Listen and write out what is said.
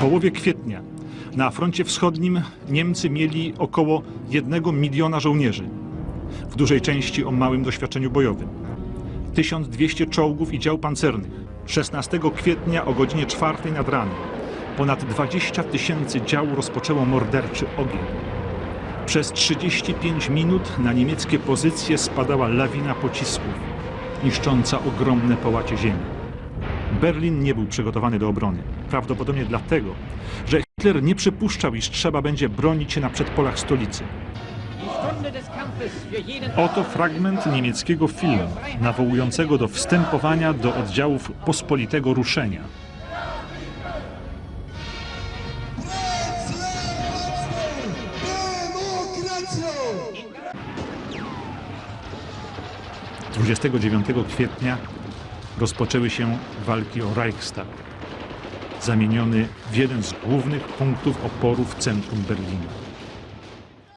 połowie kwietnia na froncie wschodnim Niemcy mieli około 1 miliona żołnierzy, w dużej części o małym doświadczeniu bojowym. 1200 czołgów i dział pancernych. 16 kwietnia o godzinie 4 nad ranem ponad 20 tysięcy dział rozpoczęło morderczy ogień. Przez 35 minut na niemieckie pozycje spadała lawina pocisków, niszcząca ogromne połacie ziemi. Berlin nie był przygotowany do obrony. Prawdopodobnie dlatego, że Hitler nie przypuszczał, iż trzeba będzie bronić się na przedpolach stolicy. Oto fragment niemieckiego filmu, nawołującego do wstępowania do oddziałów pospolitego ruszenia. Demokracją! 29 kwietnia rozpoczęły się walki o Reichstag, zamieniony w jeden z głównych punktów oporu w centrum Berlina.